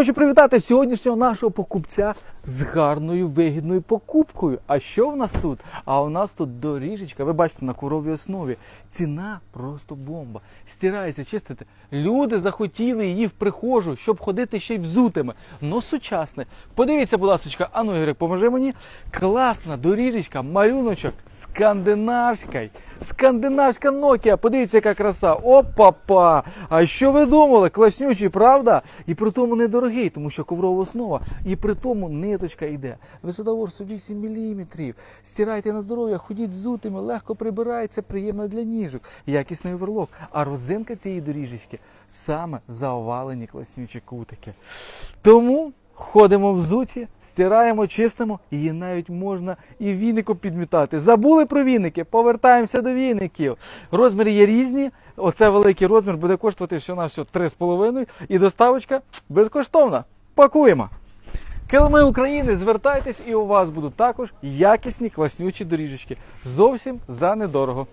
Хочу привітати сьогоднішнього нашого покупця з гарною вигідною покупкою. А що в нас тут? А у нас тут доріжечка, ви бачите, на ковровій основі. Ціна просто бомба. Стирається, чистите. Люди захотіли її в прихожу, щоб ходити ще й взутими. Ну, сучасне. Подивіться, будь ласка, а ну, Ігорик, поможи мені. Класна доріжечка, малюночок, скандинавська. Скандинавська Nokia. Подивіться, яка краса. Опа-па! А що ви думали? Класнючий, правда? І при тому недорогий, тому що коврова основа, і при тому ниточка йде. Висота ворсу 8 мм. Стирайте на здоров'я, ходіть взутими, легко прибирається, приємно для ніжок. Якісний оверлок. А родзинка цієї доріжечки саме заовалені класнючі кутики. Тому. Ходимо взуті, стираємо, чистимо, її навіть можна і віником підмітати. Забули про віники, повертаємося до віників. Розміри є різні. Оце великий розмір буде коштувати всього на всього 3,5 і доставочка безкоштовна. Пакуємо. Килими України, звертайтесь і у вас будуть також якісні класнючі доріжечки. Зовсім за недорого.